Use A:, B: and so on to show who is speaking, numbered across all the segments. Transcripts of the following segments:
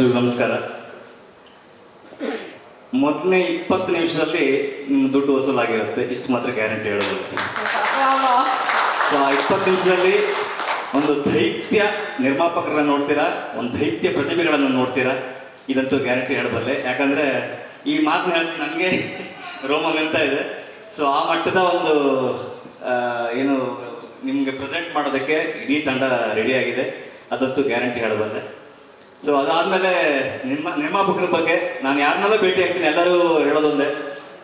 A: ಎಲ್ರಿಗೂ ನಮಸ್ಕಾರ. ಮೊದಲನೇ ಇಪ್ಪತ್ತು ನಿಮಿಷದಲ್ಲಿ ನಿಮ್ಮ ದುಡ್ಡು ವಸೂಲಾಗಿರುತ್ತೆ, ಇಷ್ಟು ಮಾತ್ರ ಗ್ಯಾರಂಟಿ ಹೇಳೋದು ಸೊ ಆ ಇಪ್ಪತ್ತು ನಿಮಿಷದಲ್ಲಿ ಒಂದು ದೈತ್ಯ ನಿರ್ಮಾಪಕರನ್ನ ನೋಡ್ತೀರಾ, ಒಂದು ದೈತ್ಯ ಪ್ರತಿಭೆಗಳನ್ನು ನೋಡ್ತೀರಾ? ಇದಂತೂ ಗ್ಯಾರಂಟಿ ಹೇಳಬಲ್ಲೆ. ಯಾಕಂದರೆ ಈ ಮಾತನ್ನ ಹೇಳಿ, ನನಗೆ ರೋಮ ಮೆಂತ ಇದೆ. ಸೊ ಆ ಮಟ್ಟದ ಒಂದು ಏನು ನಿಮಗೆ ಪ್ರೆಸೆಂಟ್ ಮಾಡೋದಕ್ಕೆ ಇಡೀ ತಂಡ ರೆಡಿಯಾಗಿದೆ ಅದಂತೂ ಗ್ಯಾರಂಟಿ ಹೇಳಬಲ್ಲೆ. ಸೊ ಅದಾದಮೇಲೆ ನಿಮ್ಮ ನಿರ್ಮಾಪಕರ ಬಗ್ಗೆ ನಾನು ಯಾರನ್ನೆಲ್ಲ ಭೇಟಿ ಆಗ್ತೀನಿ ಎಲ್ಲರೂ ಹೇಳೋದೊಂದೇ.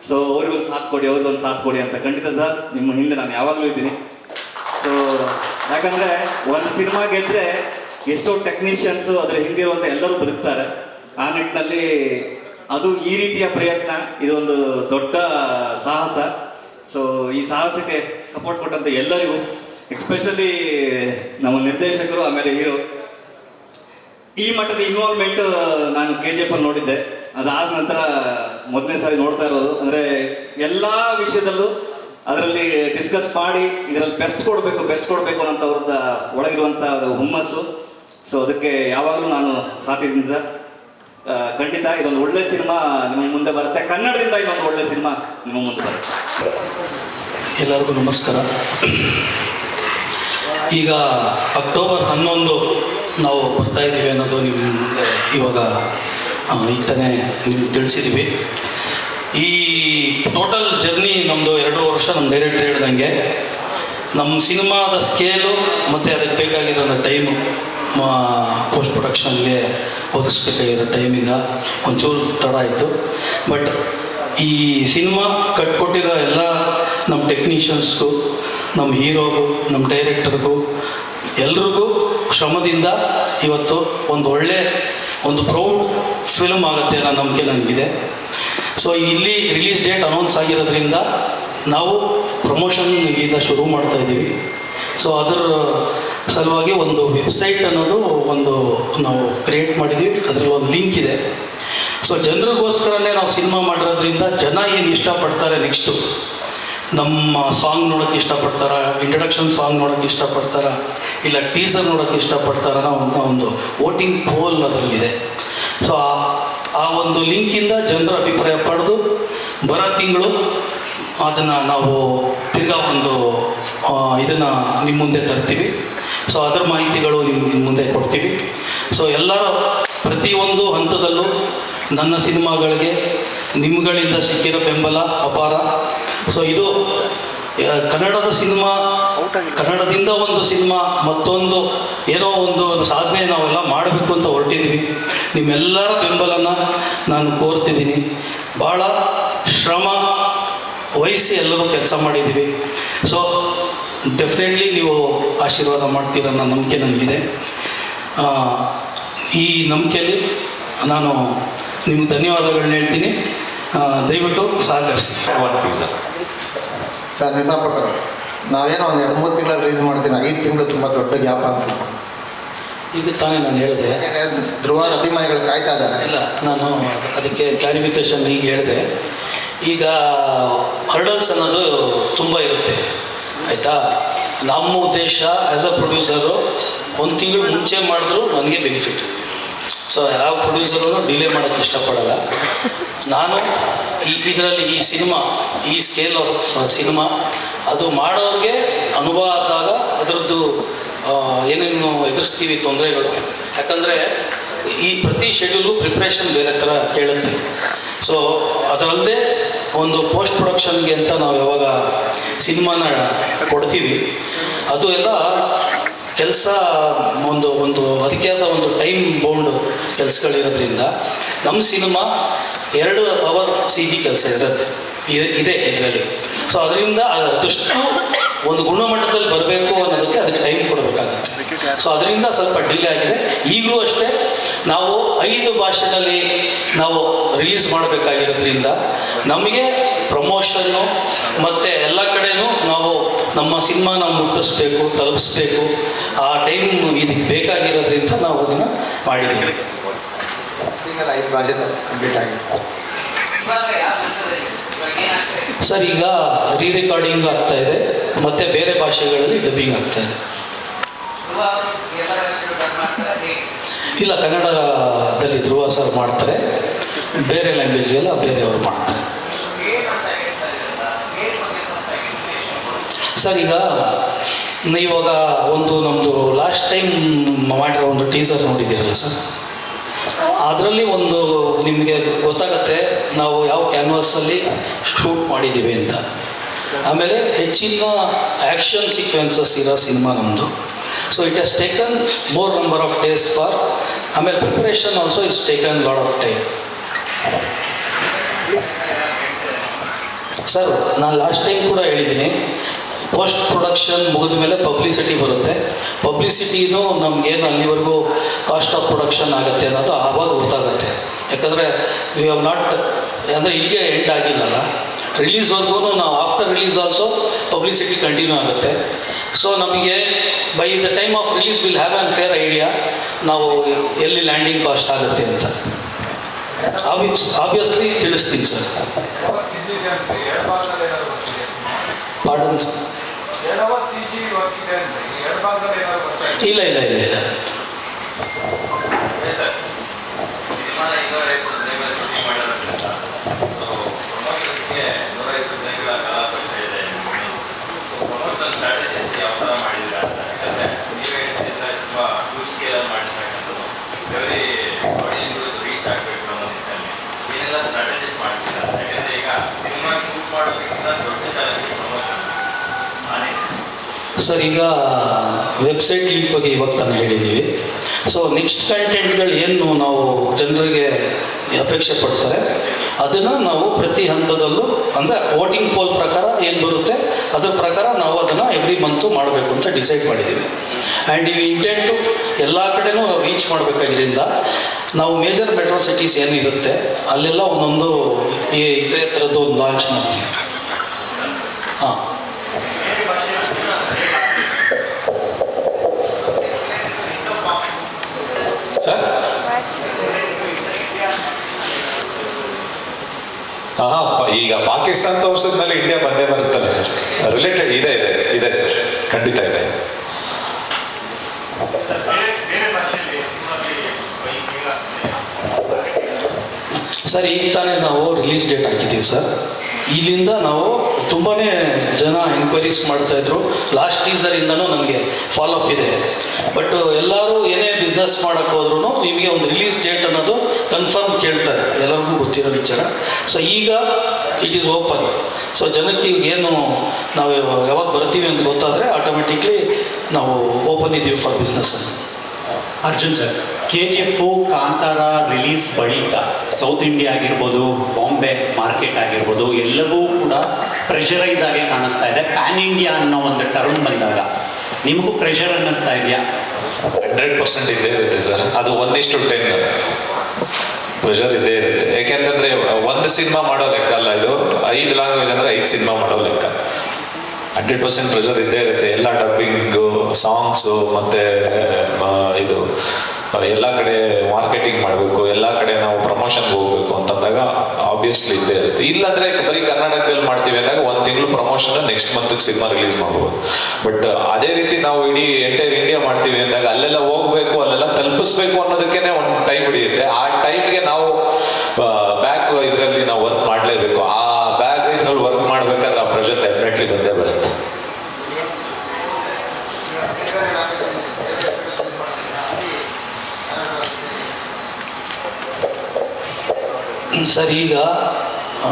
A: ಸೊ ಅವ್ರಿಗೊಂದು ಸಾಥ್ ಕೊಡಿ, ಅವ್ರಿಗೊಂದು ಸಾಥ್ ಕೊಡಿ ಅಂತ ಖಂಡಿತ ಸರ್, ನಿಮ್ಮ ಹಿಂದೆ ನಾನು ಯಾವಾಗಲೂ ಇದ್ದೀನಿ. ಸೊ ಯಾಕಂದರೆ ಒಂದು ಸಿನಿಮಾ ಗೆದ್ದರೆ ಎಷ್ಟೋ ಟೆಕ್ನಿಷಿಯನ್ಸು ಅದರ ಹಿಂದೆ ಇರುವಂಥ ಎಲ್ಲರೂ ಬದುಕ್ತಾರೆ. ಆ ನಿಟ್ಟಿನಲ್ಲಿ ಅದು ಈ ರೀತಿಯ ಪ್ರಯತ್ನ, ಇದೊಂದು ದೊಡ್ಡ ಸಾಹಸ. ಸೊ ಈ ಸಾಹಸಕ್ಕೆ ಸಪೋರ್ಟ್ ಕೊಟ್ಟಂತ ಎಲ್ಲರಿಗೂ ಎಕ್ಸ್ಪೆಷಲಿ ನಮ್ಮ ನಿರ್ದೇಶಕರು, ಆಮೇಲೆ ಹೀರೋ ಈ ಮಟ್ಟದ ಇನ್ವಾಲ್ವ್ಮೆಂಟ್ ನಾನು ಕೆ ಜಿ ಎಫ್ ಅಲ್ಲಿ ನೋಡಿದ್ದೆ. ಅದಾದ ನಂತರ ಮೊದಲನೇ ಸಾರಿ ನೋಡ್ತಾ ಇರೋದು. ಅಂದರೆ ಎಲ್ಲ ವಿಷಯದಲ್ಲೂ ಅದರಲ್ಲಿ ಡಿಸ್ಕಸ್ ಮಾಡಿ ಇದರಲ್ಲಿ ಬೆಸ್ಟ್ ಕೊಡಬೇಕು ಬೆಸ್ಟ್ ಕೊಡಬೇಕು ಅಂತ ಅವ್ರದ್ದು ಒಳಗಿರುವಂಥ ಹುಮ್ಮಸ್ಸು. ಸೊ ಅದಕ್ಕೆ ಯಾವಾಗಲೂ ನಾನು ಸಾಥಿದ್ದೀನಿ ಸರ್. ಖಂಡಿತ ಇದೊಂದು ಒಳ್ಳೆ ಸಿನಿಮಾ ನಿಮ್ಮ ಮುಂದೆ ಬರುತ್ತೆ. ಕನ್ನಡದಿಂದ ಇದೊಂದು ಒಳ್ಳೆ ಸಿನಿಮಾ ನಿಮ್ಮ ಮುಂದೆ ಬರುತ್ತೆ.
B: ಎಲ್ಲರಿಗೂ ನಮಸ್ಕಾರ. ಈಗ ಅಕ್ಟೋಬರ್ ಹನ್ನೊಂದು ನಾವು ಬರ್ತಾ ಇದ್ದೀವಿ ಅನ್ನೋದು ನಿಮ್ಮ ಮುಂದೆ ಇವಾಗ ಈಗ ತಾನೇ ನಿಮ್ಗೆ ತಿಳಿಸಿದ್ದೀವಿ. ಈ ಟೋಟಲ್ ಜರ್ನಿ ನಮ್ಮದು ಎರಡು ವರ್ಷ ನಮ್ಮ ಡೈರೆಕ್ಟರ್ ಹೇಳ್ದಂಗೆ ನಮ್ಮ ಸಿನಿಮಾದ ಸ್ಕೇಲು ಮತ್ತು ಅದಕ್ಕೆ ಬೇಕಾಗಿರೋ ಟೈಮು ಪೋಸ್ಟ್ ಪ್ರೊಡಕ್ಷನ್ಗೆ ಒದಗಿಸ್ಬೇಕಾಗಿರೋ ಟೈಮಿಂದ ಒಂಚೂರು ತಡ ಆಯಿತು. ಬಟ್ ಈ ಸಿನಿಮಾ ಕಟ್ಕೊಟ್ಟಿರೋ ಎಲ್ಲ ನಮ್ಮ ಟೆಕ್ನಿಷಿಯನ್ಸ್ಗೂ ನಮ್ಮ ಹೀರೋಗೂ ನಮ್ಮ ಡೈರೆಕ್ಟರ್ಗೂ ಎಲ್ರಿಗೂ ಶ್ರಮದಿಂದ ಇವತ್ತು ಒಂದು ಒಳ್ಳೆ ಒಂದು ಪ್ರೌಡ್ ಫಿಲ್ಮ್ ಆಗುತ್ತೆ ಅನ್ನೋ ನಂಬಿಕೆ ನನಗಿದೆ ಸೊ ಇಲ್ಲಿ ರಿಲೀಸ್ ಡೇಟ್ ಅನೌನ್ಸ್ ಆಗಿರೋದ್ರಿಂದ ನಾವು ಪ್ರಮೋಷನ್ ಇಲ್ಲಿಂದ ಶುರು ಮಾಡ್ತಾ ಇದ್ದೀವಿ. ಸೊ ಅದರ ಸಲುವಾಗಿ ಒಂದು ವೆಬ್ಸೈಟ್ ಅನ್ನೋದು ಒಂದು ನಾವು ಕ್ರಿಯೇಟ್ ಮಾಡಿದ್ವಿ ಅದರಲ್ಲಿ ಒಂದು ಲಿಂಕ್ ಇದೆ. ಸೊ ಜನರಿಗೋಸ್ಕರನೇ ನಾವು ಸಿನಿಮಾ ಮಾಡಿರೋದ್ರಿಂದ ಜನ ಏನು ಇಷ್ಟಪಡ್ತಾರೆ ನೆಕ್ಸ್ಟು ನಮ್ಮ ಸಾಂಗ್ ನೋಡೋಕ್ಕೆ ಇಷ್ಟಪಡ್ತಾರ? ಇಂಟ್ರಡಕ್ಷನ್ ಸಾಂಗ್ ನೋಡೋಕ್ಕೆ ಇಷ್ಟಪಡ್ತಾರ? ಇಲ್ಲ ಟೀಸರ್ ನೋಡೋಕ್ಕೆ ಇಷ್ಟಪಡ್ತಾರ ಅನ್ನೋ ಒಂದು ವೋಟಿಂಗ್ ಪೋಲ್ ಅದರಲ್ಲಿದೆ. ಸೊ ಆ ಆ ಒಂದು ಲಿಂಕಿಂದ ಜನರ ಅಭಿಪ್ರಾಯ ಪಡೆದು ಬರೋ ತಿಂಗಳು ಅದನ್ನು ನಾವು ತಿರ್ಗಾ ಒಂದು ಇದನ್ನು ನಿಮ್ಮ ಮುಂದೆ ತರ್ತೀವಿ. ಸೊ ಅದರ ಮಾಹಿತಿಗಳು ನಿಮ್ಮ ಮುಂದೆ ಕೊಡ್ತೀವಿ. ಸೊ ಎಲ್ಲರ ಪ್ರತಿಯೊಂದು ಹಂತದಲ್ಲೂ ನನ್ನ ಸಿನಿಮಾಗಳಿಗೆ ನಿಮ್ಗಳಿಂದ ಸಿಕ್ಕಿರೋ ಬೆಂಬಲ ಅಪಾರ. ಸೊ ಇದು ಕನ್ನಡದ ಸಿನಿಮಾ, ಕನ್ನಡದಿಂದ ಒಂದು ಸಿನಿಮಾ, ಮತ್ತೊಂದು, ಏನೋ ಒಂದು ಒಂದು ಸಾಧನೆ ನಾವೆಲ್ಲ ಮಾಡಬೇಕು ಅಂತ ಹೊರಟಿದ್ದೀವಿ ನಿಮ್ಮೆಲ್ಲರ ಬೆಂಬಲನ ನಾನು ಕೋರ್ತಿದ್ದೀನಿ. ಭಾಳ ಶ್ರಮ ವಹಿಸಿ ಎಲ್ಲರೂ ಕೆಲಸ ಮಾಡಿದ್ದೀವಿ ಸೊ ಡೆಫಿನೆಟ್ಲಿ ನೀವು ಆಶೀರ್ವಾದ ಮಾಡ್ತೀರ ಅನ್ನೋ ನಂಬಿಕೆ ನನಗಿದೆ ಈ ನಂಬಿಕೆಯಲ್ಲಿ ನಾನು ನಿಮ್ಗೆ ಧನ್ಯವಾದಗಳನ್ನ ಹೇಳ್ತೀನಿ. ದಯವಿಟ್ಟು ಸಹಕರಿಸಿ.
C: ಸರ್
D: ಸರ್ ನಿರ್ಮಾಪಕರು ನಾವೇನೋ ಒಂದು ಎರಡು ಮೂರು ತಿಂಗಳು ರಿಲೀಸ್ ಮಾಡ್ತೀನಿ ಐದು ತಿಂಗಳು ತುಂಬ ದೊಡ್ಡ ಗ್ಯಾಪ್ ಅನಿಸುತ್ತೆ.
B: ಇದು ತಾನೇ ನಾನು ಹೇಳಿದೆ.
D: ಧ್ರುವ ಅಭಿಮಾನಿಗಳು ಕಾಯ್ತಾ ಇದ್ದಾರೆ?
B: ಇಲ್ಲ ನಾನು ಅದಕ್ಕೆ ಕ್ಲಾರಿಫಿಕೇಶನ್ ಈಗ ಹೇಳಿದೆ. ಈಗ ಹರ್ಡಲ್ಸ್ ಅನ್ನೋದು ತುಂಬ ಇರುತ್ತೆ ಆಯಿತಾ? ನಮ್ಮ ಉದ್ದೇಶ ಆ್ಯಸ್ ಅ ಪ್ರೊಡ್ಯೂಸರು ಒಂದು ತಿಂಗಳು ಮುಂಚೆ ಮಾಡಿದ್ರು ನನಗೆ ಬೆನಿಫಿಟ್ ಸೊ ಯಾವ ಪ್ರೊಡ್ಯೂಸರು ಡಿಲೇ ಮಾಡೋಕ್ಕೆ ಇಷ್ಟಪಡಲ್ಲ. ನಾನು ಈ ಇದರಲ್ಲಿ ಈ ಸಿನಿಮಾ, ಈ ಸ್ಕೇಲ್ ಆಫ್ ಸಿನಿಮಾ, ಅದು ಮಾಡೋರಿಗೆ ಅನುಭವ ಆದಾಗ ಅದರದ್ದು ಏನೇನು ಎದುರಿಸ್ತೀವಿ ತೊಂದರೆಗಳು. ಯಾಕಂದರೆ ಈ ಪ್ರತಿ ಶೆಡ್ಯೂಲು ಪ್ರಿಪ್ರೇಷನ್ ಬೇರೆ ಥರ ಕೇಳುತ್ತೆ. ಸೊ ಅದರಲ್ಲದೆ ಒಂದು ಪೋಸ್ಟ್ ಪ್ರೊಡಕ್ಷನ್ಗೆ ಅಂತ ನಾವು ಯಾವಾಗ ಸಿನಿಮಾನ ಕೊಡ್ತೀವಿ, ಅದು ಎಲ್ಲ ಕೆಲಸ ಒಂದು ಒಂದು ಅದಕ್ಕೆ ಆದ ಒಂದು ಟೈಮ್ ಬೌಂಡ್ ಕೆಲಸಗಳಿರೋದ್ರಿಂದ ನಮ್ಮ ಸಿನಿಮಾ ಎರಡು ಅವರ್ ಸಿ ಜಿ ಕೆಲಸ ಇರುತ್ತೆ. ಇದೆ- ಇದೆ ಇದರಲ್ಲಿ. ಸೊ ಅದರಿಂದ ಅದಷ್ಟು ಒಂದು ಗುಣಮಟ್ಟದಲ್ಲಿ ಬರಬೇಕು ಅನ್ನೋದಕ್ಕೆ ಅದಕ್ಕೆ ಟೈಮ್ ಕೊಡಬೇಕಾಗುತ್ತೆ. ಸೊ ಅದರಿಂದ ಸ್ವಲ್ಪ ಡಿಲೇ ಆಗಿದೆ. ಈಗಲೂ ಅಷ್ಟೇ ನಾವು ಐದು ಭಾಷೆಗಳಲ್ಲಿ ನಾವು ರಿಲೀಸ್ ಮಾಡಬೇಕಾಗಿರೋದ್ರಿಂದ ನಮಗೆ ಪ್ರಮೋಷನ್ನು ಮತ್ತು ಎಲ್ಲ ಕಡೆಯೂ ನಾವು ನಮ್ಮ ಸಿನಿಮಾ ನಾವು ಮುಟ್ಟಿಸ್ಬೇಕು ತಲುಪಿಸ್ಬೇಕು ಆ ಟೈಮ್ ಇದಕ್ಕೆ ಬೇಕಾಗಿರೋದ್ರಿಂದ ನಾವು ಅದನ್ನು ಮಾಡಿದ್ದೀವಿ.
D: ಕಂಪ್ಲೀಟ್ ಆಗಿದೆ.
B: ಸರ್ ಈಗ ರೀ ರೆಕಾರ್ಡಿಂಗ್ ಆಗ್ತಾ ಇದೆ ಮತ್ತೆ ಬೇರೆ ಭಾಷೆಗಳಲ್ಲಿ ಡಬ್ಬಿಂಗ್ ಆಗ್ತಾ ಇದೆ. ಇಲ್ಲ ಕನ್ನಡದಲ್ಲಿ ಧ್ರುವ ಸರ್ ಮಾಡ್ತಾರೆ ಬೇರೆ ಲ್ಯಾಂಗ್ವೇಜ್ಗೆಲ್ಲ ಬೇರೆಯವರು ಮಾಡ್ತಾರೆ. ಸರ್ ಈಗ ಇವಾಗ ಒಂದು ನಮ್ಮದು ಲಾಸ್ಟ್ ಟೈಮ್ ಮಾಡಿರೋ ಒಂದು ಟೀಸರ್ ನೋಡಿದ್ದೀರಲ್ಲ ಸರ್ ಅದರಲ್ಲಿ ಒಂದು ನಿಮಗೆ ಗೊತ್ತಾಗತ್ತೆ, ನಾವು ಯಾವ ಕ್ಯಾನ್ವಾಸಲ್ಲಿ ಶೂಟ್ ಮಾಡಿದ್ದೀವಿ ಅಂತ. ಆಮೇಲೆ ಹೆಚ್ಚಿನ ಆ್ಯಕ್ಷನ್ ಸೀಕ್ವೆನ್ಸಸ್ ಇರೋ ಸಿನಿಮಾ ನಮ್ಮದು so it has taken more number of days for ಆಮೇಲೆ preparation also is taken lot of time sir ನಾನು ಲಾಸ್ಟ್ ಟೈಮ್ ಕೂಡ ಹೇಳಿದ್ದೀನಿ ಪೋಸ್ಟ್ ಪ್ರೊಡಕ್ಷನ್ ಮುಗಿದ ಮೇಲೆ ಪಬ್ಲಿಸಿಟಿ ಬರುತ್ತೆ. ಪಬ್ಲಿಸಿಟಿನೂ ನಮಗೇನು ಅಲ್ಲಿವರೆಗೂ ಕಾಸ್ಟ್ ಆಫ್ ಪ್ರೊಡಕ್ಷನ್ ಆಗುತ್ತೆ ಅನ್ನೋದು ಆವಾಗ ಗೊತ್ತಾಗುತ್ತೆ. ಯಾಕಂದರೆ ವಿ ಹ್ಯಾವ್ ನಾಟ್ ಅಂದರೆ ಇಲ್ಲಿಗೆ ಎಂಡ್ ಆಗಿಲ್ಲಲ್ಲ. ರಿಲೀಸ್ವರೆಗೂ ನಾವು after release also publicity continue ಆಗುತ್ತೆ. ಸೊ ನಮಗೆ by the time of release will have an fair idea ನಾವು ಎಲ್ಲಿ ಲ್ಯಾಂಡಿಂಗ್ ಕಾಸ್ಟ್ ಆಗುತ್ತೆ ಅಂತ. ಆಬ್ವಿಯಸ್ ಆಬ್ವಿಯಸ್ಲಿ ತಿಳಿಸ್ತೀನಿ ಸರ್. ಪಾರ್ಡನ್ ಇಲ್ಲ ಇಲ್ಲ ಇಲ್ಲ ಇಲ್ಲ ಸರ್ ಈಗ ವೆಬ್ಸೈಟ್ ಲಿಂಕ್ ಬಗ್ಗೆ ಇವಾಗ ತಾನೇ ಹೇಳಿದ್ದೀವಿ. ಸೊ ನೆಕ್ಸ್ಟ್ ಕಂಟೆಂಟ್ಗಳು ಏನು ನಾವು ಜನರಿಗೆ ಅಪೇಕ್ಷೆ ಪಡ್ತಾರೆ, ಅದನ್ನು ನಾವು ಪ್ರತಿ ಹಂತದಲ್ಲೂ, ಅಂದರೆ ವೋಟಿಂಗ್ ಪೋಲ್ ಪ್ರಕಾರ ಏನು ಬರುತ್ತೆ, ಅದರ ಪ್ರಕಾರ ನಾವು ಅದನ್ನು ಎವ್ರಿ ಮಂತು ಮಾಡಬೇಕು ಅಂತ ಡಿಸೈಡ್ ಮಾಡಿದ್ದೀವಿ. ಆ್ಯಂಡ್ ಈ ಇಂಟೆಂಟು ಎಲ್ಲ ಕಡೆನೂ ರೀಚ್ ಮಾಡಬೇಕಾಗಿರಿಂದ ನಾವು ಮೇಜರ್ ಮೆಟ್ರೋ ಸಿಟೀಸ್ ಏನಿರುತ್ತೆ, ಅಲ್ಲೆಲ್ಲ ಒಂದೊಂದು ಈ ಇದೇ ಥರದ್ದು ಒಂದು ಲಾಂಚ್ ಮಾಡ್ತೀವಿ ಹಾಂ
C: ಸರ್ ಹಾ ಪ- ಈಗ ಪಾಕಿಸ್ತಾನ ತೋರಿಸಿದ್ಮೇಲೆ ಇಂಡಿಯಾ ಬಂದೇ ಬರುತ್ತಲ್ಲ ಸರ್ ರಿಲೇಟೆಡ್ ಇದೆ ಇದೆ ಇದೆ ಸರ್ ಖಂಡಿತ ಇದೆ.
B: ಸರ್ ಈಗ ತಾನೇ ನಾವು ರಿಲೀಸ್ ಡೇಟ್ ಹಾಕಿದ್ದೀವಿ ಸರ್ ಇಲ್ಲಿಂದ ನಾವು ತುಂಬಾ ಜನ ಎನ್ಕ್ವೈರೀಸ್ ಮಾಡ್ತಾಯಿದ್ರು ಲಾಸ್ಟ್ ಟೀಸರಿಂದನೂ ನನಗೆ ಫಾಲೋಅಪ್ ಇದೆ. ಬಟ್ ಎಲ್ಲರೂ ಏನೇ ಬಿಸ್ನೆಸ್ ಮಾಡೋಕ್ಕೆ ಹೋದ್ರೂ ನಿಮಗೆ ಒಂದು ರಿಲೀಸ್ ಡೇಟ್ ಅನ್ನೋದು ಕನ್ಫರ್ಮ್ ಕೇಳ್ತಾರೆ. ಎಲ್ಲರಿಗೂ ಗೊತ್ತಿರೋ ವಿಚಾರ. ಸೊ ಈಗ ಇಟ್ ಈಸ್ ಓಪನ್ ಸೊ ಜನಕ್ಕೆ ಏನು ನಾವು ಯಾವಾಗ ಬರ್ತೀವಿ ಅಂತ ಗೊತ್ತಾದರೆ ಆಟೋಮೆಟಿಕ್ಲಿ ನಾವು ಓಪನ್ ಇದ್ದೀವಿ ಫಾರ್ ಬಿಸ್ನೆಸ್ ಅಂತ
E: Arjun sir, K G F Kantara release ಬಳಿಕ ಸೌತ್ ಇಂಡಿಯಾ ಆಗಿರ್ಬೋದು ಬಾಂಬೆ ಮಾರ್ಕೆಟ್ ಆಗಿರ್ಬೋದು, ಎಲ್ಲವೂ ಕೂಡ ಪ್ರೆಷರೈಸ್ ಆಗಿ ಕಾಣಿಸ್ತಾ ಇದೆ. ಪ್ಯಾನ್ ಇಂಡಿಯಾ ಅನ್ನೋ ಒಂದು ಟರ್ಮ್ ಬಂದಾಗ ನಿಮಗೂ ಪ್ರೆಷರ್ ಅನ್ನಿಸ್ತಾ ಇದೆಯಾ?
C: ಹಂಡ್ರೆಡ್ ಪರ್ಸೆಂಟ್ ಇದ್ದೇ ಇರುತ್ತೆ ಸರ್. ಅದು ಒನ್ ಇಷ್ಟು ಟೆನ್ ಪ್ರೆಷರ್ ಇದ್ದೇ ಇರುತ್ತೆ. ಯಾಕೆಂತಂದ್ರೆ ಒಂದು ಸಿನಿಮಾ ಮಾಡೋ ಲೆಕ್ಕ ಅಲ್ಲ ಇದು. ಐದು ಲ್ಯಾಂಗ್ವೇಜ್ ಅಂದ್ರೆ ಐದು ಸಿನಿಮಾ ಮಾಡೋ ಲೆಕ್ಕ. ಹಂಡ್ರೆಡ್ ಪರ್ಸೆಂಟ್ ಪ್ರೆಷರ್ ಇದ್ದೇ ಇರುತ್ತೆ. ಎಲ್ಲ ಡಬ್ಬಿಂಗು ಸಾಂಗ್ಸು ಮತ್ತೆ ಇದು. ಎಲ್ಲ ಕಡೆ ಮಾರ್ಕೆಟಿಂಗ್ ಮಾಡಬೇಕು, ಎಲ್ಲ ಕಡೆ ನಾವು ಪ್ರಮೋಷನ್ಗೆ ಹೋಗ್ಬೇಕು ಅಂತಂದಾಗ ಆಬ್ವಿಯಸ್ಲಿ ಇದ್ದೇ ಇರುತ್ತೆ. ಇಲ್ಲಾಂದ್ರೆ ಬರೀ ಕರ್ನಾಟಕದಲ್ಲಿ ಮಾಡ್ತೀವಿ ಅಂದಾಗ ಒಂದು ತಿಂಗಳು promotion next month cinema release ಮಾಡ್ಬೋದು. ಬಟ್ ಅದೇ ರೀತಿ ನಾವು ಇಡೀ ಎಂಟೈರ್ ಇಂಡಿಯಾ ಮಾಡ್ತೀವಿ ಅಂದಾಗ ಅಲ್ಲೆಲ್ಲ ಹೋಗ್ಬೇಕು, ಅಲ್ಲೆಲ್ಲ ತಲುಪಿಸ್ಬೇಕು ಅನ್ನೋದಕ್ಕೇನೆ ಒಂದು ಟೈಮ್ ಹಿಡಿಯುತ್ತೆ. ಆ ಟೈಮ್ಗೆ ನಾವು ಬ್ಯಾಕ್ ಇದರಲ್ಲಿ ನಾವು ವರ್ಕ್ ಮಾಡಲೇಬೇಕು. ಆ ಬ್ಯಾಕ್ ಇದ್ರಲ್ಲಿ ವರ್ಕ್ ಮಾಡಬೇಕಾದ್ರೆ ಆ ಪ್ರೆಷರ್ ಡೆಫಿನೆಟ್ಲಿ ಬಂದೇ
B: ಸರ್, ಈಗ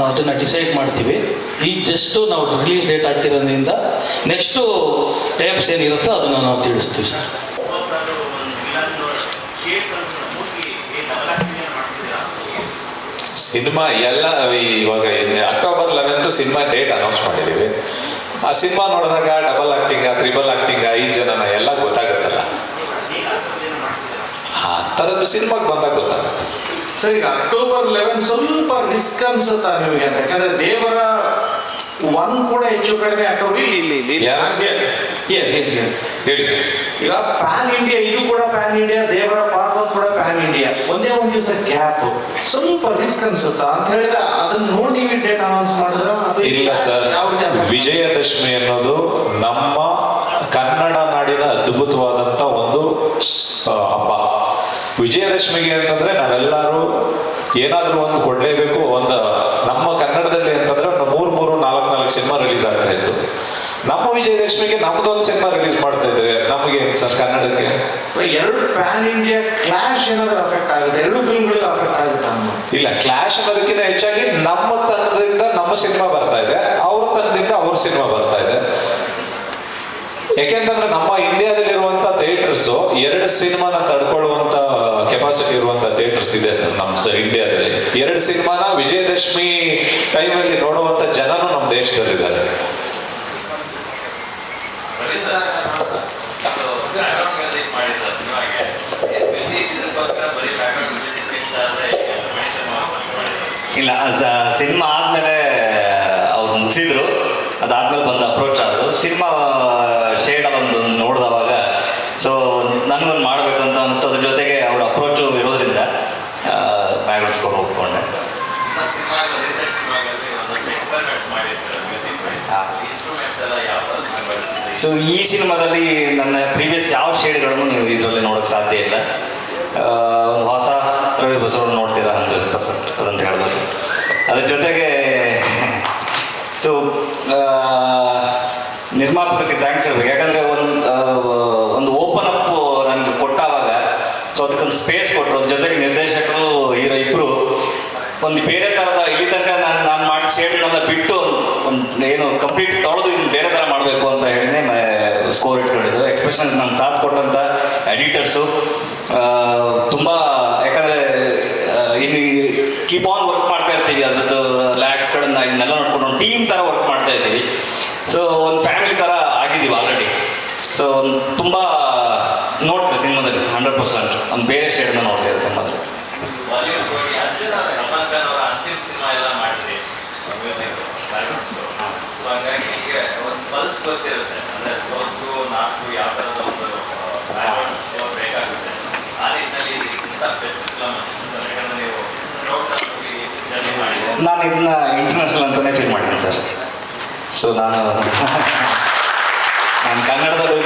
B: ಅದನ್ನು ಡಿಸೈಡ್ ಮಾಡ್ತೀವಿ. ಈಗ ಜಸ್ಟು ನಾವು ರಿಲೀಸ್ ಡೇಟ್ ಹಾಕಿರೋದ್ರಿಂದ ನೆಕ್ಸ್ಟು ಟೈಪ್ಸ್ ಏನಿರುತ್ತೋ ಅದನ್ನು ನಾವು ತಿಳಿಸ್ತೀವಿ ಸರ್.
C: ಸಿನಿಮಾ ಎಲ್ಲ ಇವಾಗ October eleventh cinema date announce ಮಾಡಿದ್ದೀವಿ. ಆ ಸಿನಿಮಾ ನೋಡಿದಾಗ ಡಬಲ್ ಆ್ಯಕ್ಟಿಂಗ ತ್ರಿಬಲ್ ಆ್ಯಕ್ಟಿಂಗ ಐದು ಜನನ ಎಲ್ಲ ಗೊತ್ತಾಗುತ್ತಲ್ಲ. ಆ ಥರದ್ದು ಸಿನಿಮಾಗೆ ಬಂದಾಗ ಗೊತ್ತಾಗುತ್ತೆ.
D: ಸರ್ ಈಗ ಅಕ್ಟೋಬರ್ ಲೆವೆನ್ ಸ್ವಲ್ಪ ರಿಸ್ಕ್ ಅನ್ಸುತ್ತಾ ನಿಮಗೆ ಅಂತ. ಯಾಕಂದ್ರೆ ದೇವರ ಒನ್ ಕೂಡ ಹೆಚ್ಚು ಕಡಿಮೆ ಅಕ್ಟೋಬರ್ ಇಲ್ಲಿ ಇಲ್ಲಿ?
C: ಹೇಳಿ. ಸರ್
D: ಈಗ ಪ್ಯಾನ್ ಇಂಡಿಯಾ ಇದು ಕೂಡ ಪ್ಯಾನ್ ಇಂಡಿಯಾ ದೇವರ ಪಾರ್ವತ್ ಕೂಡ ಪ್ಯಾನ್ ಇಂಡಿಯಾ ಒಂದೇ ಒಂದು ದಿವಸ ಗ್ಯಾಪ್ ಸ್ವಲ್ಪ ರಿಸ್ಕ್ ಅನ್ಸುತ್ತಾ ಅಂತ ಹೇಳಿದ್ರೆ ಅದನ್ನ ನೋಡಿ ನೀವು ಡೇಟ್ ಅನೌನ್ಸ್ ಮಾಡಿದ್ರ
C: ಇಲ್ಲ ಸರ್. ವಿಜಯದಶಮಿ ಅನ್ನೋದು ನಮ್ಮ ಕನ್ನಡ ನಾಡಿನ ಅದ್ಭುತವಾದಂತ ಒಂದು ವಿಜಯದಶಮಿಗೆ ಅಂತಂದ್ರೆ ನಾವೆಲ್ಲರೂ ಏನಾದ್ರೂ ಒಂದು ಕೊಡ್ಲೇಬೇಕು ಒಂದು ನಮ್ಮ ಕನ್ನಡದಲ್ಲಿ ಅಂತಂದ್ರೆ ಒಂದು ಮೂರ್ ಮೂರು ನಾಲ್ಕು ನಾಲ್ಕು ಸಿನಿಮಾ ರಿಲೀಸ್ ಆಗ್ತಾ ಇತ್ತು. ನಮ್ಮ ವಿಜಯದಶಮಿಗೆ ನಮ್ದೊಂದು ಸಿನಿಮಾ ರಿಲೀಸ್ ಮಾಡ್ತಾ ಇದ್ರೆ ನಮಗೆ ಸರ್ ಕನ್ನಡಕ್ಕೆ?
D: ಎರಡು ಪ್ಯಾನ್ ಇಂಡಿಯಾ ಕ್ಲಾಶ್ ಏನಾದ್ರೂ ಅಫೆಕ್ಟ್ ಆಗುತ್ತೆ? ಎರಡು ಫಿಲ್ಮ್ಗಳು ಅಫೆಕ್ಟ್ ಆಗುತ್ತೆ
C: ಇಲ್ಲ ಕ್ಲಾಶ್ ಅನ್ನೋದಕ್ಕಿಂತ ಹೆಚ್ಚಾಗಿ ನಮ್ಮ ತಂಡದಿಂದ ನಮ್ಮ ಸಿನಿಮಾ ಬರ್ತಾ ಇದೆ ಅವ್ರ ತಂಡದಿಂದ ಅವ್ರ ಸಿನಿಮಾ ಬರ್ತಾ ಇದೆ. ಯಾಕೆಂತಂದ್ರೆ ನಮ್ಮ ಇಂಡಿಯಾದಲ್ಲಿರುವಂತ ಥಿಯೇಟರ್ಸ್ ಎರಡು ಸಿನಿಮಾನ ತಡ್ಕೊಳ್ಳುವಂತ ಕೆಪಾಸಿಟಿ ಇರುವಂತ ಥಿಯೇಟರ್ಸ್ ಇದೆ ಸರ್ ನಮ್ಮ ಇಂಡಿಯಾದಲ್ಲಿ. ಎರಡು ಸಿನಿಮಾನ ವಿಜಯದಶಮಿ ಟೈಮಲ್ಲಿ ನೋಡುವಂತ ಜನನು ನಮ್ಮ ದೇಶದಲ್ಲಿದ್ದಾರೆ.
A: ಇಲ್ಲ ಸಿನಿಮಾ ಆದಮೇಲೆ ಅವ್ರು ಮುಗಿಸಿದ್ರು. ಅದಾದ್ಮೇಲೆ ಬಂದು ಅಪ್ರೋಚ್ ಆದರು ಸಿನಿಮಾ ಶೇಡ್ ಒಂದು ನೋಡಿದವಾಗ ಸೊ ನನಗೊಂದು ಅಂತ ಅನಿಸ್ತು. ಅದ್ರ ಜೊತೆಗೆ ಅವ್ರ ಅಪ್ರೋಚು ಇರೋದ್ರಿಂದ ಬ್ಯಾಗ್ರೌಂಡ್ಸ್ಕೊಂಡು ಹೋಗ್ಕೊಂಡೆ. ಸೊ ಈ ಸಿನಿಮಾದಲ್ಲಿ ನನ್ನ ಪ್ರೀವಿಯಸ್ ಯಾವ ಶೇಡ್ಗಳನ್ನು ನೀವು ಇದರಲ್ಲಿ ನೋಡೋಕ್ಕೆ ಸಾಧ್ಯ ಇಲ್ಲ. ಒಂದು ಹೊಸ ರವಿ ಬಸವಣ್ಣ ನೋಡ್ತೀರಾ ಹಂಡ್ರೆಡ್ ಪರ್ಸೆಂಟ್ ಅದಂತ ಹೇಳ್ಬೋದು. ಅದ್ರ ಜೊತೆಗೆ ಸೊ ನಿರ್ಮಾಪಕರಿಗೆ ಥ್ಯಾಂಕ್ಸ್ ಹೇಳ್ಬೇಕು. ಯಾಕಂದರೆ ಒಂದು ಒಂದು ಓಪನ್ ಅಪ್ ನನಗೆ ಕೊಟ್ಟಾವಾಗ ಸೊ ಅದಕ್ಕೊಂದು ಸ್ಪೇಸ್ ಕೊಟ್ಟರು ಅದ್ರ ಜೊತೆಗೆ ನಿರ್ದೇಶಕರು, ಹೀರೋ ಇಬ್ಬರು ಒಂದು ಬೇರೆ ಥರದ ಇಲ್ಲಿ ತನಕ ನಾನು ನಾನು ಮಾಡಿದ ಶೇಡ್ನೆಲ್ಲ ಬಿಟ್ಟು ಒಂದು ಏನು ಕಂಪ್ಲೀಟ್ ತೊಳೆದು ಇದನ್ನು ಬೇರೆ ಥರ ಮಾಡಬೇಕು ಅಂತ ಹೇಳಿನೇ ಸ್ಕೋರ್ ಇಟ್ಕೊಂಡಿದ್ದು. ಎಕ್ಸ್ಪ್ರೆಷನ್ ನಾನು ಸಾಥ್ ಕೊಟ್ಟಂಥ ಎಡಿಟರ್ಸು ತುಂಬ, ಯಾಕಂದರೆ ಇಲ್ಲಿ ಕೀಪ್ ಆನ್ ವರ್ಕ್ ಮಾಡ್ತಾ ಇರ್ತೀವಿ ಅದ್ರದ್ದು ಲ್ಯಾಕ್ಸ್ಗಳನ್ನ ಇದನ್ನೆಲ್ಲ ನೋಡ್ಕೊಂಡು ಒಂದು ಟೀಮ್ ಥರ ವರ್ಕ್ ಮಾಡ್ತಾ ಇದ್ದೀವಿ. ಸೊ ಒಂದು ಫ್ಯಾಮಿಲಿ ಥರ ಆಗಿದ್ದೀವಿ ಆಲ್ರೆಡಿ ಸೊ ತುಂಬ ನೋಡ್ತಾರೆ ಸಿನಿಮಾದಲ್ಲಿ? ಹಂಡ್ರೆಡ್ ಪರ್ಸೆಂಟ್ ಒಂದು ಬೇರೆ ಶೇಡ್ನ ನೋಡ್ತಾ ಸಿನಿಮಾದಲ್ಲಿ?
F: ಅಂತಿಮ ಸಿನಿಮಾ ಎಲ್ಲ ಮಾಡಿದ್ರಿ ಹಾಗಾಗಿ ಈಗ ಒಂದು ಪಲ್ಸ್ ಗೊತ್ತಿರುತ್ತೆ ಅಂದ್ರೆ ಸೋತು ನಾಲ್ಕು ಯಾವ ಥರದ ಒಂದು ಬೇಕಾಗುತ್ತೆ ಆ ನಿಟ್ಟಿನಲ್ಲಿ ಇಂಥ ಬೆಸ್ಟ್ ಫಿಲಮ್ ಯಾಕಂದ್ರೆ ನೀವು ಟೋಟಲ್ ಜರ್ನಿ ಮಾಡಿದ್ರೆ
A: ನಾನು ಇದನ್ನ ಇಂಟರ್ನ್ಯಾಷನಲ್ ಅಂತಲೇ ಫೀಲ್ ಮಾಡಿದ್ದೀನಿ ಸರ್. ಸೊ ನಾನು ನಾನು ಕನ್ನಡದಲ್ಲೂ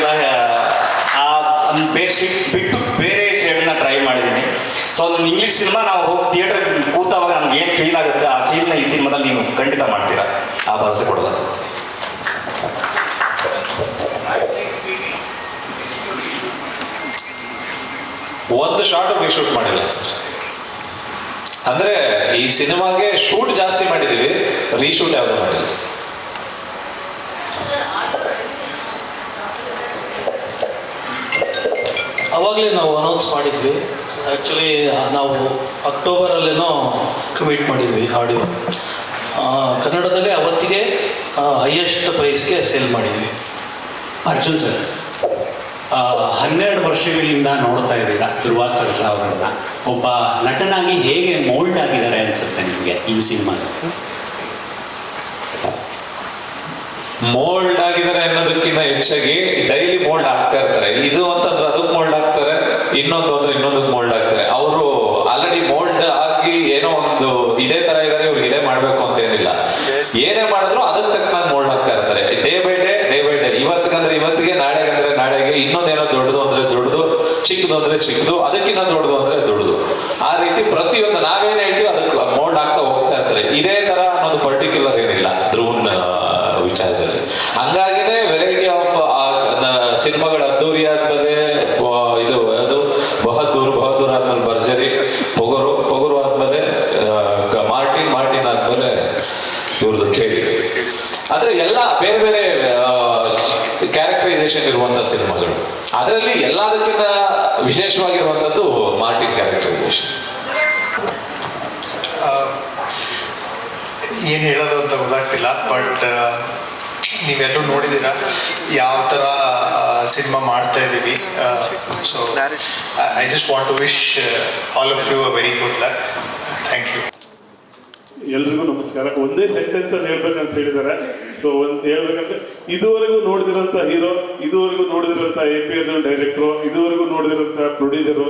A: ಆ ಒಂದು ಬೇರೆ ಸ್ಟಿಕ್ ಬಿಟ್ಟು ಬೇರೆ ಶೇಡ್ನ ಟ್ರೈ ಮಾಡಿದ್ದೀನಿ. ಸೊ ಒಂದು ಇಂಗ್ಲೀಷ್ ಸಿನಿಮಾ ನಾವು ಹೋಗಿ ಥಿಯೇಟರ್ ಕೂತಾವಾಗ ನಮ್ಗೆ ಏನು ಫೀಲ್ ಆಗುತ್ತೆ, ಆ ಫೀಲ್ನ ಈ ಸಿನಿಮಾದಲ್ಲಿ ನೀವು ಖಂಡಿತ ಮಾಡ್ತೀರಾ? ಆ ಭರವಸೆ ಕೊಡೋದು
C: ಒಂದು ಶಾರ್ಟ್ ಶೂಟ್ ಮಾಡಿಲ್ಲ ಸರ್ ಅಂದ್ರೆ ಈ ಸಿನಿಮಾಗೆ ಶೂಟ್ ಜಾಸ್ತಿ ಮಾಡಿದೀವಿ ರೀಶೂಟ್ ಯಾವುದು ಮಾಡಿಲ್ಲ
B: ಅವಾಗಲೇ ನಾವು ಅನೌನ್ಸ್ ಮಾಡಿದ್ವಿ. ಆ್ಯಕ್ಚುಲಿ ನಾವು ಅಕ್ಟೋಬರಲ್ಲೇನೋ ಕಮಿಟ್ ಮಾಡಿದ್ವಿ ಆಡಿಯೋ ಕನ್ನಡದಲ್ಲೇ ಅವತ್ತಿಗೆ ಹೈಯೆಸ್ಟ್ ಪ್ರೈಸ್ಗೆ ಸೇಲ್ ಮಾಡಿದ್ವಿ.
E: ಅರ್ಜುನ್ ಸರ್. ಹನ್ನೆರಡು ವರ್ಷಗಳಿಂದ ನೋಡ್ತಾ ಇದ್ದೀರಾ ಧ್ರುವ ಅವರನ್ನ. ಒಬ್ಬ ನಟನಾಗಿ ಹೇಗೆ ಮೋಲ್ಡ್ ಆಗಿದ್ದಾರೆ ಅನ್ಸುತ್ತೆ ನಿಮಗೆ ಈ ಸಿನಿಮಾ
C: ಮೋಲ್ಡ್ ಆಗಿದ್ದಾರೆ ಅನ್ನೋದಕ್ಕಿಂತ ಹೆಚ್ಚಾಗಿ ಡೈಲಿ ಮೋಲ್ಡ್ ಆಗ್ತಾ ಇರ್ತಾರೆ. ಇದು ಅಂತಂದ್ರೆ ಅದಕ್ಕೆ ಮೋಲ್ಡ್ ಆಗ್ತಾರೆ, ಇನ್ನೊಂದು ಅಂದ್ರೆ ಇನ್ನೊಂದಕ್ಕೆ ಮೋಲ್ಡ್ ಆಗ್ತಾರೆ. ಅವರು ಆಲ್ರೆಡಿ ಮೋಲ್ಡ್ ಆಗಿ ಏನೋ ಒಂದು ಇದೇ ತರ ಇದಾರೆ ಇವ್ರಿಗೆ ಇದೇ ಮಾಡ್ಬೇಕು ಅಂತ ಏನಿಲ್ಲ. ಏನೇ ಮಾಡಿದ್ರು ಅದಕ್ಕೆ ತಕ್ಕ ಮೋಲ್ಡ್ ಆಗ್ತಾ ಇರ್ತಾರೆ. ಚಿಕ್ಕದು ಅಂದ್ರೆ ಚಿಕ್ಕದು ಅದಕ್ಕಿಂತ ದೊಡ್ಡದು ಅಂದ್ರೆ ದೊಡ್ಡದು. ಆ ರೀತಿ ಪ್ರತಿಯೊಂದು ನಾವೇನ್ ಹೇಳ್ತೀವಿ ಅದಕ್ಕೆ ಮೋಲ್ಡ್ ಆಗ್ತಾ ಹೋಗ್ತಾ ಇರ್ತಾರೆ. ಇದೇ ತರ ಅನ್ನೋದು ಪರ್ಟಿಕ್ಯುಲರ್ ಏನಿಲ್ಲ ಧ್ರುವನ್ ವಿಚಾರದಲ್ಲಿ. ಹಂಗಾಗಿನೇ ವೆರೈಟಿ ಆಫ್ ಸಿನಿಮಾಗಳು ಅದ್ದೂರಿ ಆದ್ಮೇಲೆ ಇದು, ಅದು, ಬಹದ್ದೂರ್ ಬಹದ್ದೂರ್ ಆದ್ಮೇಲೆ ಭರ್ಜರಿ, ಪೊಗರು ಪೊಗರು ಆದ್ಮೇಲೆ ಮಾರ್ಟಿನ್ ಮಾರ್ಟಿನ್ ಆದ್ಮೇಲೆ ಇವ್ರದ್ದು ಕೇಳಿ. ಆದ್ರೆ ಎಲ್ಲ ಬೇರೆ ಬೇರೆ ಕ್ಯಾರೆಕ್ಟರೈಸೇಷನ್ ಇರುವಂತ ಸಿನಿಮಾಗಳು. ಅದರಲ್ಲಿ ಎಲ್ಲದಕ್ಕಿಂತ ವಿಶೇಷವಾಗಿರುವಂತದ್ದು ಮಾರ್ಟಿನ್ ಕ್ಯಾರೆಕ್ಟರೈಸೇಷನ್
G: ಏನು ಹೇಳೋದು ಅಂತ ಗೊತ್ತಾಗ್ತಿಲ್ಲ ಬಟ್ ನೀವೆಲ್ಲರೂ ನೋಡಿದ್ದೀರಾ? ಯಾವ ಥರ ಸಿನಿಮಾ ಮಾಡ್ತಾ ಇದ್ದೀವಿ? So I just want to wish all of you a very good luck thank you
H: ಎಲ್ರಿಗೂ ನಮಸ್ಕಾರ. ಒಂದೇ ಸೆಂಟೆನ್ಸ್ ಅಲ್ಲಿ ಹೇಳ್ಬೇಕಂತ ಹೇಳಿದ್ದಾರೆ ಸೊ ಒಂದು ಹೇಳ್ಬೇಕಂದ್ರೆ ಇದುವರೆಗೂ ನೋಡಿದಿರಂತ ಹೀರೋ ಇದುವರೆಗೂ ನೋಡಿದಿರಂತ ಎ ಪಿ ಎಲ್ ಡೈರೆಕ್ಟ್ರು ಇದುವರೆಗೂ ನೋಡಿದಿರಂತ ಪ್ರೊಡ್ಯೂಸರು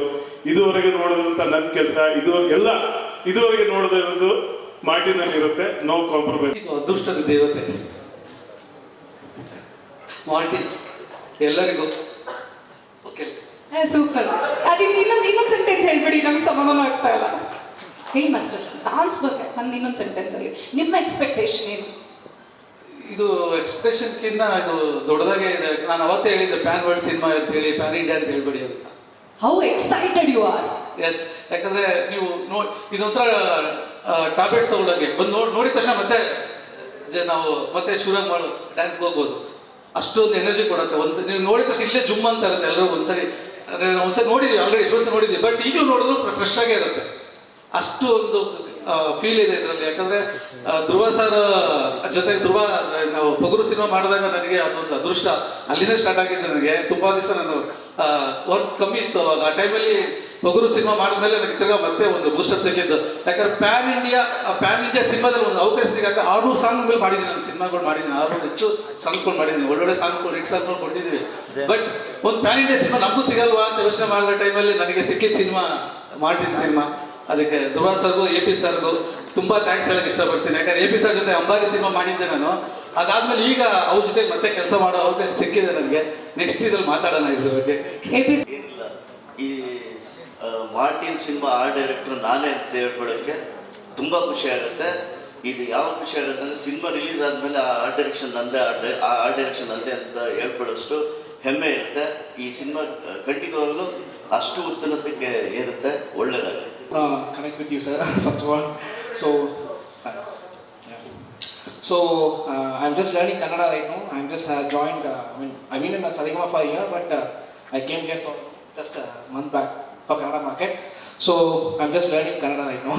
H: ಇದುವರೆಗೂ ನೋಡಿದಿರಂತ ನನ್ನ ಕೆಲಸ ಇದು ಎಲ್ಲ ಇದುವರೆಗೆ ನೋಡಿದಿರೋದು ಮಾರ್ಟಿನಲ್ಲಿ ಇರುತ್ತೆ. ನೋ ಕಾಂಪ್ರಮೈಸ್
I: ಅದೃಷ್ಟದ ದೇವತೆ. ಮಾರ್ಟಿನ್ ಎಲ್ಲರಿಗೂ ಓಕೆ ಸೂಪರ್ ಅದು ಇನ್ನೊಂದು ಇನ್ನೊಂದು ಸೆಂಟೆನ್ಸ್ ಹೇಳ್ಬಿಡಿ ನಮ್ಗೆ ಸಮಾಧಾನ ಆಗ್ತಾ ಇಲ್ಲ. ಹೇಳಿ ಮಾಸ್ಟರ್. ಡಾನ್ಸ್ ಬಗ್ಗೆ ಒಂದು ಇನ್ನೊಂದು ಸೆಂಟೆನ್ಸ್ ಅಲ್ಲಿ ನಿಮ್ಮ ಎಕ್ಸ್ಪೆಕ್ಟೇಷನ್ ಏನು?
J: ಇದು ಎಕ್ಸ್ಪ್ರೆಷನ್ಕಿನ್ನ ಇದು ದೊಡ್ಡದಾಗೆ ಇದೆ. ನಾನು ಅವತ್ತೇ ಹೇಳಿದ್ದೆ ಪ್ಯಾನ್ ವರ್ಲ್ಡ್ ಸಿನಿಮಾ ಅಂತ ಹೇಳಿ ಪ್ಯಾನ್ ಇಂಡಿಯಾ ಅಂತ ಹೇಳ್ಬೇಡಿ ಅಂತ.
I: ಹೌ ಎಕ್ಸೈಟೆಡ್ ಯು ಆರ್
J: ಎಸ್ ಯಾಕಂದ್ರೆ ನೀವು ನೋ ಇದೊಂಥರ ಟ್ಯಾಬ್ಲೆಟ್ಸ್ ತಗೊಳ್ಳೋಕೆ ಬಂದು ನೋಡಿ ನೋಡಿದ ತಕ್ಷಣ ಮತ್ತೆ ಜ ನಾವು ಮತ್ತೆ ಶುರು ಮಾಡೋ ಡ್ಯಾನ್ಸ್ಗೆ ಹೋಗ್ಬೋದು. ಅಷ್ಟೊಂದು ಎನರ್ಜಿ ಕೊಡುತ್ತೆ. ಒಂದ್ಸರಿ ನೀವು ನೋಡಿದ ತಕ್ಷಣ ಇಲ್ಲೇ ಜುಮ್ ಅಂತ ಇರುತ್ತೆ ಎಲ್ಲರೂ ಒಂದ್ಸರಿ. ಅಂದ್ರೆ ನಾವು ಒಂದ್ಸರಿ ನೋಡಿದ್ವಿ ಆಲ್ರೆಡಿ ಎಷ್ಟೋ ನೋಡಿದ್ದೀವಿ ನೋಡಿದ್ವಿ. ಬಟ್ ಈಗಲೂ ನೋಡಿದ್ರು ಫ್ರೆಶ್ ಆಗೇ ಇರುತ್ತೆ. ಅಷ್ಟು ಒಂದು ಫೀಲ್ ಇದೆ ಇದರಲ್ಲಿ. ಯಾಕಂದ್ರೆ ಧ್ರುವ ಸರ್ ಜೊತೆಗೆ ಧ್ರುವ ನಾವು ಪಗುರು ಸಿನಿಮಾ ಮಾಡಿದಾಗ ನನಗೆ ಅದೊಂದು ಅದೃಷ್ಟ. ಅಲ್ಲಿಂದ ಸ್ಟಾರ್ಟ್ ಆಗಿದೆ ನನಗೆ. ತುಂಬಾ ದಿವಸ ನಾನು ವರ್ಕ್ ಕಮ್ಮಿ ಇತ್ತು ಅವಾಗ. ಆ ಟೈಮಲ್ಲಿ ಪಗುರು ಸಿನಿಮಾ ಮಾಡಿದ್ಮೇಲೆ ನನಗೆ ತಿರ್ಗಾ ಮತ್ತೆ ಒಂದು ಬೂಸ್ಟಪ್ ಸಿಕ್ಕಿದ್ದು. ಯಾಕಂದ್ರೆ ಪ್ಯಾನ್ ಇಂಡಿಯಾ ಪ್ಯಾನ್ ಇಂಡಿಯಾ ಸಿನಿಮಾದಲ್ಲಿ ಒಂದು ಅವಕಾಶ ಸಿಗಾಕ ಆರ್ನೂರು ಸಾಂಗ್ ಮೇಲೆ ಮಾಡಿದ್ದೀನಿ ನಾನು. ಸಿನಿಮಾಗಳು ಮಾಡಿದ್ದೀನಿ. ಆರ್ನೂರು ಹೆಚ್ಚು ಸಾಂಗ್ಸ್ಗಳು ಮಾಡಿದ್ದೀನಿ. ಒಳ್ಳೊಳ್ಳೆ ಸಾಂಗ್ಸ್ಗಳು ಹಿಟ್ ಸಾಂಗ್ಗಳು ಕೊಟ್ಟಿದ್ದೀವಿ. ಬಟ್ ಒಂದು ಪ್ಯಾನ್ ಇಂಡಿಯಾ ಸಿನಿಮಾ ನಮಗೂ ಸಿಗಲ್ವಾ ಅಂತ ಯೋಚನೆ ಮಾಡಿದ ಟೈಮಲ್ಲಿ ನನಗೆ ಸಿಕ್ಕಿದ ಸಿನಿಮಾ ಮಾರ್ಟಿನ್ ಸಿನಿಮಾ ಅದಕ್ಕೆ ಧ್ರುವ ಸರ್ಗೂ ಎ ಪಿ ಸರ್ಗೂ ತುಂಬಾ ಥ್ಯಾಂಕ್ಸ್ ಹೇಳಕ್ ಇಷ್ಟಪಡ್ತೀನಿ. ಯಾಕಂದ್ರೆ ಎ ಪಿ ಸರ್ ಜೊತೆ ಅಂಬಾರಿ ಸಿನಿಮಾ ಮಾಡಿದ್ದೆ ನಾನು. ಅದಾದ್ಮೇಲೆ ಈಗ ಅವ್ರ ಜೊತೆ ಮತ್ತೆ ಕೆಲಸ ಮಾಡೋ ಅವಕಾಶ ಸಿಕ್ಕಿದೆ ನನಗೆ. ನೆಕ್ಸ್ಟ್ ಇದ್ರಲ್ಲಿ ಮಾತಾಡೋಣ ಇದ್ರ ಬಗ್ಗೆ.
K: ಈ ಮಾರ್ಟಿನ್ ಸಿನಿಮಾ ಆ ಡೈರೆಕ್ಟರ್ ನಾನೇ ಅಂತ ಹೇಳ್ಕೊಳಕ್ಕೆ ತುಂಬ ಖುಷಿ ಆಗುತ್ತೆ. ಇದು ಯಾವ ಖುಷಿ ಆಗುತ್ತೆ ಅಂದರೆ ಸಿನಿಮಾ ರಿಲೀಸ್ ಆದಮೇಲೆ ಆ ಆರ್ಟ್ ಡೈರೆಕ್ಷನ್ ನಂದೇ ಆರ್ಟ್ ಆ ಆರ್ಟ್ ಡೈರೆಕ್ಷನ್ ನಂದೇ ಅಂತ ಹೇಳ್ಕೊಳ್ಳೋಷ್ಟು ಹೆಮ್ಮೆ ಇರುತ್ತೆ. ಈ ಸಿನಿಮಾ ಖಂಡಿತವಾಗ್ಲೂ ಅಷ್ಟು ಉತ್ತಮತೆಗೆ ಏರುತ್ತೆ. ಒಳ್ಳೆಯದಾಗುತ್ತೆ
L: uh, connect with you, sir, first of all. So, uh, yeah. so uh, I'm just learning Kannada right now. I'm just uh, joined. Uh, I mean, I've been in a Saregama for a year, but uh, I came here for just a month back for Kannada market. So I'm just learning Kannada right now.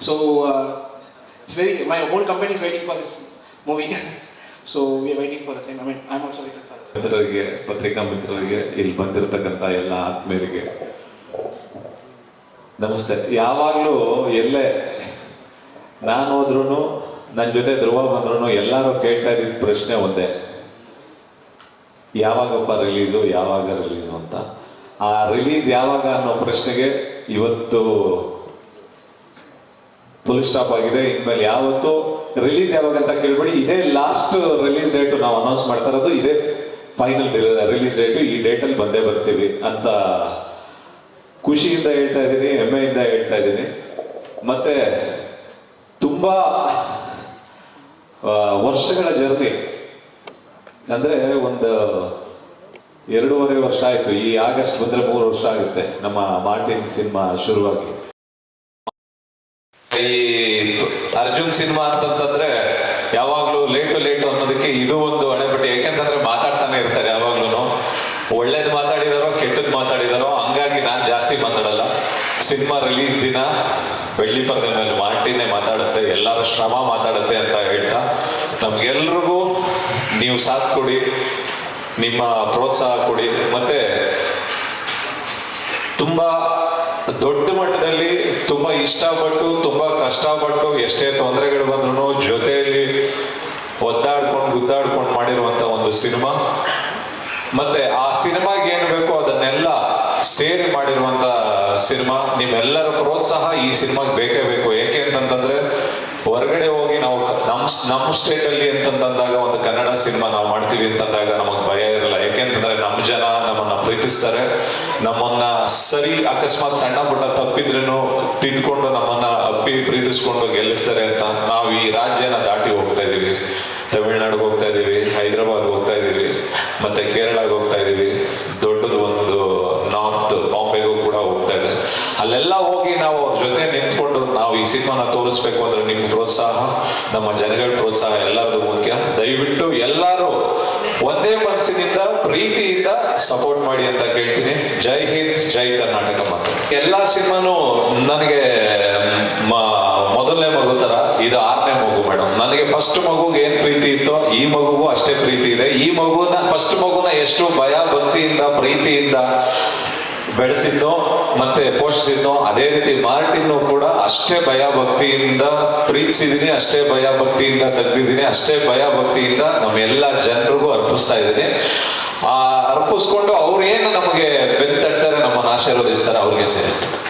L: so uh, it's very. My whole company is waiting for this movie. so we are waiting for the same. I mean, I'm also waiting for the same.
C: ಮಿತ್ರರಿಗೆ ಪತ್ರಿಕಾ ಮಿತ್ರರಿಗೆ ಇಲ್ಲಿ ಬಂದಿರತಕ್ಕಂಥ ಎಲ್ಲ ಆತ್ಮೀಯರಿಗೆ ನಮಸ್ತೆ. ಯಾವಾಗಲೂ ಎಲ್ಲೇ ನಾನು ಹೋದ್ರೂ ನನ್ನ ಜೊತೆ ಧ್ರುವ ಬಂದ್ರೂ ಎಲ್ಲರೂ ಕೇಳ್ತಾ ಇದ್ದಿದ್ದ ಪ್ರಶ್ನೆ ಒಂದೇ. ಯಾವಾಗಪ್ಪ ರಿಲೀಸು ಯಾವಾಗ ರಿಲೀಸು ಅಂತ. ಆ ರಿಲೀಸ್ ಯಾವಾಗ ಅನ್ನೋ ಪ್ರಶ್ನೆಗೆ ಇವತ್ತು ಫುಲ್ ಸ್ಟಾಪ್ ಆಗಿದೆ. ಇನ್ಮೇಲೆ ಯಾವತ್ತು ರಿಲೀಸ್ ಯಾವಾಗ ಅಂತ ಕೇಳ್ಬೇಡಿ. ಇದೇ ಲಾಸ್ಟ್ ರಿಲೀಸ್ ಡೇಟ್ ನಾವು ಅನೌನ್ಸ್ ಮಾಡ್ತಾ ಇರೋದು, ಇದೇ ಫೈನಲ್ ರಿಲೀಸ್ ಡೇಟ್ ಈ ಡೇಟಲ್ಲಿ ಬಂದೇ ಬರ್ತೀವಿ ಅಂತ ಖುಷಿಯಿಂದ ಹೇಳ್ತಾ ಇದ್ದೀನಿ, ಹೆಮ್ಮೆಯಿಂದ ಹೇಳ್ತಾ ಇದ್ದೀನಿ. ಮತ್ತೆ ತುಂಬಾ ವರ್ಷಗಳ ಜರ್ನಿ. ಅಂದ್ರೆ ಒಂದು ಎರಡೂವರೆ ವರ್ಷ ಆಯ್ತು. ಈ ಆಗಸ್ಟ್ ಬಂದ್ರೆ ಮೂರು ವರ್ಷ ಆಗುತ್ತೆ ನಮ್ಮ ಮಾರ್ಟಿನ್ ಸಿನಿಮಾ ಶುರುವಾಗಿ. ಈ ಅರ್ಜುನ್ ಸಿನಿಮಾ ಅಂತಂತಂದ್ರೆ ಯಾವಾಗ್ಲೂ ಲೇಟು ಲೇಟು ಅನ್ನೋದಕ್ಕೆ ಇದು ಒಂದು ಅಡೆಪಟ್ಟಿ. ಯಾಕೆಂತಂದ್ರೆ ಮಾತಾಡ್ತಾನೆ ಇರ್ತಾರೆ ಯಾವಾಗ್ಲೂ ಒಳ್ಳೇದು ಮಾತಾಡಿದಾರೋ ಕೆಟ್ಟದ್ದು ಮಾತಾಡಿದಾರೋ ಜಾಸ್ತಿ ಮಾತಾಡಲ್ಲ. ಸಿನಿಮಾ ರಿಲೀಸ್ ದಿನ ಬೆಳ್ಳಿ ಪರದೆ ಮೇಲೆ ಮಾರ್ಟಿನೇ ಮಾತಾಡುತ್ತೆ, ಎಲ್ಲರ ಶ್ರಮ ಮಾತಾಡುತ್ತೆ ಅಂತ ಹೇಳ್ತಾ, ನಮ್ಗೆಲ್ರಿಗೂ ನೀವು ಸಾಥ್ ಕೊಡಿ, ನಿಮ್ಮ ಪ್ರೋತ್ಸಾಹ ಕೊಡಿ. ಮತ್ತೆ ತುಂಬಾ ದೊಡ್ಡ ಮಟ್ಟದಲ್ಲಿ ತುಂಬಾ ಇಷ್ಟಪಟ್ಟು, ತುಂಬಾ ಕಷ್ಟಪಟ್ಟು ಎಷ್ಟೇ ತೊಂದರೆಗಳು ಬಂದ್ರು ಜೊತೆಯಲ್ಲಿ ಒದ್ದಾಡ್ಕೊಂಡು ಗುದ್ದಾಡ್ಕೊಂಡು ಮಾಡಿರುವಂತ ಒಂದು ಸಿನಿಮಾ. ಮತ್ತೆ ಆ ಸಿನಿಮಾಗೆ ಏನ್ ಬೇಕೋ ಅದನ್ನೆಲ್ಲ ಸೇರಿ ಮಾಡಿರುವಂತ ಸಿನಿಮಾ, ನಿಮ್ಮೆಲ್ಲರ ಪ್ರೋತ್ಸಾಹ ಈ ಸಿನಿಮಾಗೆ ಬೇಕೇ ಬೇಕು. ಏಕೆ ಅಂತಂತಂದ್ರೆ, ಹೊರಗಡೆ ಹೋಗಿ ನಾವು ನಮ್ ನಮ್ಮ ಸ್ಟೇಟ್ ಅಲ್ಲಿ ಅಂತಂದಾಗ ಒಂದು ಕನ್ನಡ ಸಿನಿಮಾ ನಾವು ಮಾಡ್ತೀವಿ ಅಂತಂದಾಗ ನಮಗ್ ಭಯ ಇರಲ್ಲ. ಯಾಕೆಂತಂದ್ರೆ ನಮ್ಮ ಜನ ನಮ್ಮನ್ನ ಪ್ರೀತಿಸ್ತಾರೆ. ನಮ್ಮನ್ನ ಸರಿ ಅಕಸ್ಮಾತ್ ಸಣ್ಣ ಪುಟ್ಟ ತಪ್ಪಿದ್ರೂ ತಿದ್ಕೊಂಡು ನಮ್ಮನ್ನ ಅಪ್ಪಿ ಪ್ರೀತಿಸ್ಕೊಂಡು ಗೆಲ್ಲಿಸ್ತಾರೆ ಅಂತ ನಾವು ಈ ರಾಜ್ಯನ ದಾಟಿ ಹೋಗ್ತಾ ಇದೀವಿ. ತಮಿಳ್ನಾಡಿಗೆ ಹೋಗ್ತಾ ಇದೀವಿ ಹೈದರಾಬಾದ್ ಹೋಗ್ತಾ ಇದೀವಿ ಮತ್ತೆ ಕೇರಳಗೆ ಹೋಗ್ತಾ ಇದೀವಿ ದೊಡ್ಡದು ಒಂದು ನಾರ್ತ್ ಬಾಂಬೆಗೂ ಕೂಡ ಹೋಗ್ತಾ ಇದೆ ಅಲ್ಲೆಲ್ಲ ಹೋಗಿ ನಾವು ಅವ್ರ ಜೊತೆ ನಿಂತ್ಕೊಂಡು ನಾವು ಸಿನಿಮಾನ ತೋರಿಸ್ಬೇಕು ಅಂದ್ರೆ ನಿಮ್ಮ ಪ್ರೋತ್ಸಾಹ. ನಮ್ಮ ಜನಗಳ ಪ್ರೋತ್ಸಾಹ ಎಲ್ಲರದು ಮುಖ್ಯ. ದಯವಿಟ್ಟು ಎಲ್ಲರೂ ಒಂದೇ ಮನಸ್ಸಿನಿಂದ, ಪ್ರೀತಿಯಿಂದ ಸಪೋರ್ಟ್ ಮಾಡಿ ಅಂತ ಕೇಳ್ತೀನಿ. ಜೈ ಹಿಂದ್, ಜೈ ಕರ್ನಾಟಕ ಮಾತು. ಎಲ್ಲಾ ಸಿನಿಮಾನು ನನಗೆ ಮೊದಲನೇ ಮಗು ತರ, ಇದು ಆರನೇ ಮಗು ಮೇಡಮ್ ನನಗೆ ಫಸ್ಟ್ ಮಗುಗೆ ಏನ್ ಪ್ರೀತಿ ಇತ್ತೋ ಈ ಮಗುಗೂ ಅಷ್ಟೇ ಪ್ರೀತಿ ಇದೆ. ಈ ಮಗುನ ಫಸ್ಟ್ ಮಗುನ ಎಷ್ಟು ಭಯ, ಭಕ್ತಿಯಿಂದ, ಪ್ರೀತಿಯಿಂದ ಬೆಳೆಸಿದ್ನೋ ಮತ್ತೆ ಪೋಷಿಸಿದ್ನೋ, ಅದೇ ರೀತಿ ಮಾರ್ಟಿನ್ನು ಕೂಡ ಅಷ್ಟೇ ಭಯ ಭಕ್ತಿಯಿಂದ ಪ್ರೀತಿಸಿದೀನಿ, ಅಷ್ಟೇ ಭಯ ಭಕ್ತಿಯಿಂದ ತೆಗ್ದಿದ್ದೀನಿ ಅಷ್ಟೇ ಭಯ ಭಕ್ತಿಯಿಂದ ನಮ್ಮ ಎಲ್ಲ ಜನರಿಗೂ ಅರ್ಪಿಸ್ತಾ ಇದ್ದೀನಿ. ಆ, ಅರ್ಪಿಸ್ಕೊಂಡು ಅವ್ರು ಏನು ನಮಗೆ ಬೆನ್ ತಟ್ತಾರೆ ನಮ್ಮನ್ನು ಆಶೀರ್ವದಿಸ್ತಾರೆ ಅವ್ರಿಗೆ ಸೇರುತ್ತೆ